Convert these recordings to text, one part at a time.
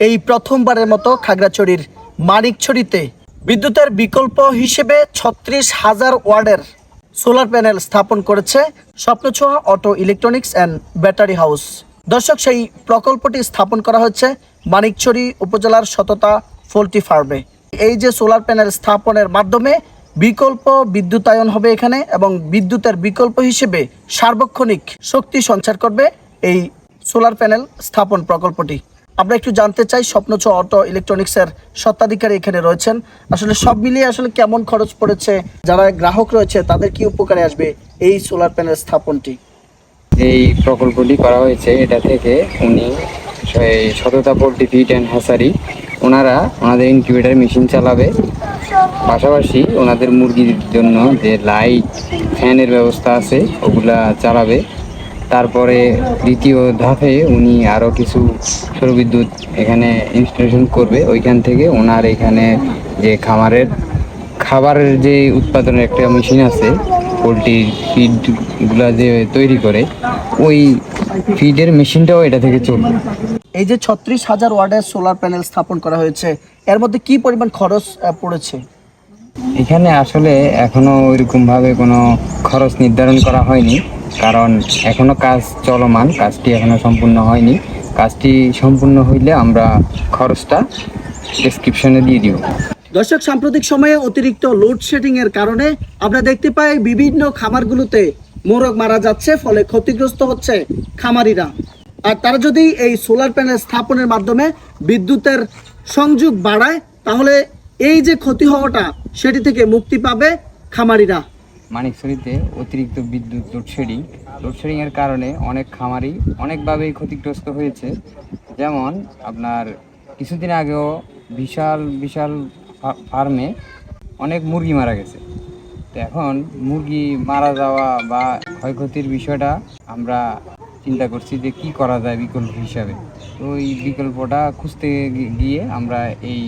এই প্রথমবারের মতো খাগড়াছড়ির মানিকছড়িতে বিদ্যুতের বিকল্প হিসেবে ছত্রিশ হাজার ওয়ার্ডের সোলার প্যানেল স্থাপন করেছে Swapnachhoya auto electronics and battery house. দর্শক, সেই প্রকল্পটি স্থাপন করা হচ্ছে মানিকছড়ি উপজেলার সততা পোল্ট্রি ফার্মে। এই যে সোলার প্যানেল স্থাপনের মাধ্যমে বিকল্প বিদ্যুতায়ন হবে এখানে এবং বিদ্যুতের বিকল্প হিসেবে সার্বক্ষণিক শক্তি সঞ্চার করবে এই সোলার প্যানেল স্থাপন প্রকল্পটি। আমরা একটু জানতে চাই স্বপ্নচ অটো ইলেকট্রনিক্সের স্বত্বাধিকারী এখানে রয়েছেন। আসলে সব মিলিয়ে আসলে কেমন খরচ পড়েছে? যারা গ্রাহক রয়েছে, তাদের কি উপকারে আসবে এই সোলার প্যানেল স্থাপনটি? এই প্রকল্পটি করা হয়েছে, এটা থেকে উনি সততা পোল্ট্রি ফিড অ্যান্ড হ্যাসারি, ওনারা ওনাদের ইনকিউবেটার মেশিন চালাবে। পাশাপাশি ওনাদের মুরগির জন্য যে লাইট, ফ্যানের ব্যবস্থা আছে, ওগুলা চালাবে। তারপরে দ্বিতীয় ধাপে উনি আরও কিছু সৌরবিদ্যুৎ এখানে ইনস্টলেশন করবে। ওইখান থেকে ওনার এখানে যে খামারের খাবারের যে উৎপাদনের একটা মেশিন আছে পোলট্রির ফিডগুলো যে তৈরি করে ওই ফিডের মেশিনটাও এটা থেকে চলবে। এই যে ছত্রিশ হাজার ওয়ার্ডের সোলার প্যানেল স্থাপন করা হয়েছে এর মধ্যে কি পরিমাণ খরচ পড়েছে? এখানে আসলে এখনও ওইরকমভাবে কোনো খরচ নির্ধারণ করা হয়নি। কারণ এখনও কাজ চলমান, কাজটি এখনও সম্পূর্ণ হয়নি। কাজটি সম্পূর্ণ হইলে আমরা খরচটা ডেসক্রিপশনে দিয়ে দিব। দর্শক, সাম্প্রতিক সময়ে অতিরিক্ত লোডশেডিং এর কারণে আমরা দেখতে পাই বিভিন্ন খামারগুলোতে মোরগ মারা যাচ্ছে, ফলে ক্ষতিগ্রস্ত হচ্ছে খামারিরা। আর তারা যদি এই সোলার প্যানেল স্থাপনের মাধ্যমে বিদ্যুতের সংযোগ বাড়ায়, তাহলে এই যে ক্ষতি হওয়াটা, সেটি থেকে মুক্তি পাবে খামারিরা। মানিকছড়িতে অতিরিক্ত বিদ্যুৎ লোডশেডিং। লোডশেডিংয়ের কারণে অনেক খামারি অনেকভাবেই ক্ষতিগ্রস্ত হয়েছে। যেমন আপনার কিছুদিন আগেও বিশাল বিশাল ফার্মে অনেক মুরগি মারা গেছে। তো এখন মুরগি মারা যাওয়া বা ক্ষয়ক্ষতির বিষয়টা আমরা চিন্তা করছি যে কি করা যায় বিকল্প হিসাবে। তো ওই বিকল্পটা খুঁজতে গিয়ে আমরা এই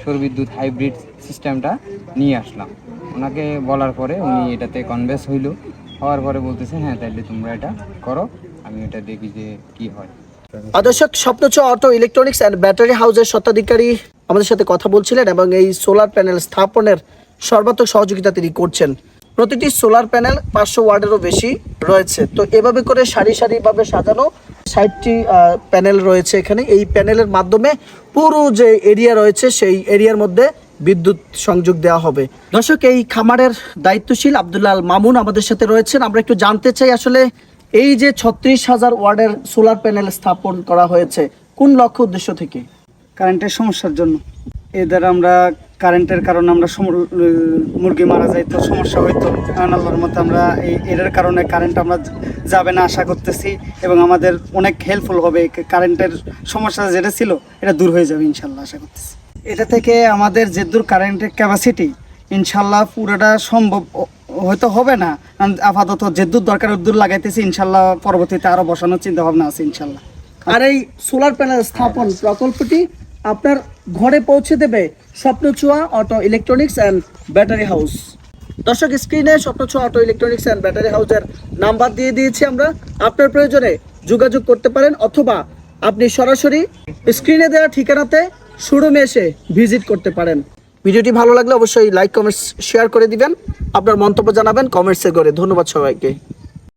সৌরবিদ্যুৎ হাইব্রিড সিস্টেমটা নিয়ে আসলাম। ওনাকে বলার পরে উনি এটাতে কনভেন্স হইল। হওয়ার পরে বলতেছে হ্যাঁ তাহলে তোমরা এটা করো আমি এটা দেখি যে কি হয়। আদর্শক স্বপ্নচ অটো ইলেকট্রনিক্স অ্যান্ড ব্যাটারি হাউসের স্বত্বাধিকারী আমাদের সাথে কথা বলছিলেন এবং এই সোলার প্যানেল স্থাপনের সর্বাত্মক সহযোগিতা তিনি করছেন। প্রতিটি সোলার প্যানেল পাঁচশো ওয়ার্ডেরও বেশি রয়েছে। তো এভাবে করে সারি সারিভাবে সাজানো ষাটটি প্যানেল রয়েছে এখানে। এই প্যানেলের মাধ্যমে পুরো যে এরিয়া রয়েছে সেই এরিয়ার মধ্যে বিদ্যুৎ সংযোগ দেওয়া হবে। দর্শক, এই খামারের দায়িত্বশীল আব্দুল্লাহ আল মামুন আমাদের সাথে রয়েছেন। আমরা একটু জানতে চাই আসলে এই যে ছত্রিশ হাজার ওয়ার্ডের সোলার প্যানেল স্থাপন করা হয়েছে, কোন লক্ষ্য উদ্দেশ্য থেকে? কারেন্টের সমস্যার জন্য। এদের আমরা কারেন্টের কারণে আমরা মুরগি মারা যাইতো সমস্যা হইতো কারণ আল্লাহর মতো আমরা এই এর কারণে কারেন্ট আমরা যাবে না আশা করতেছি এবং আমাদের অনেক হেল্পফুল হবে। কারেন্টের সমস্যা যেটা ছিল, এটা দূর হয়ে যাবে ইনশাল্লাহ আশা করতেছি। এটা থেকে আমাদের যে দূর কারেন্টের ক্যাপাসিটি ইনশাল্লাহ পুরোটা সম্ভব হয়তো হবে না। আপাতত যে দূর দরকার দূর লাগাইতেছি, ইনশাল্লাহ পরবর্তীতে আরও বসানোর চিন্তা ভাবনা আছে, ইনশাল্লাহ। আর এই সোলার প্যানেল স্থাপন প্রকল্পটি আপনার ঘরে পৌঁছে দেবে Swapnachhoya auto electronics and battery house দর্শক স্ক্রিনে Swapnachhoya auto electronics and battery হাউসের নাম্বার দিয়ে দিয়েছি আমরা। আপনার প্রয়োজনে যোগাযোগ করতে পারেন অথবা আপনি সরাসরি স্ক্রিনে দেওয়া ঠিকানাতে শোরুমে এসে ভিজিট করতে পারেন। ভিডিওটি ভালো লাগলে অবশ্যই লাইক, কমেন্টস, শেয়ার করে দিবেন। আপনার মন্তব্য জানাবেন, কমেন্টসে করে। ধন্যবাদ সবাইকে।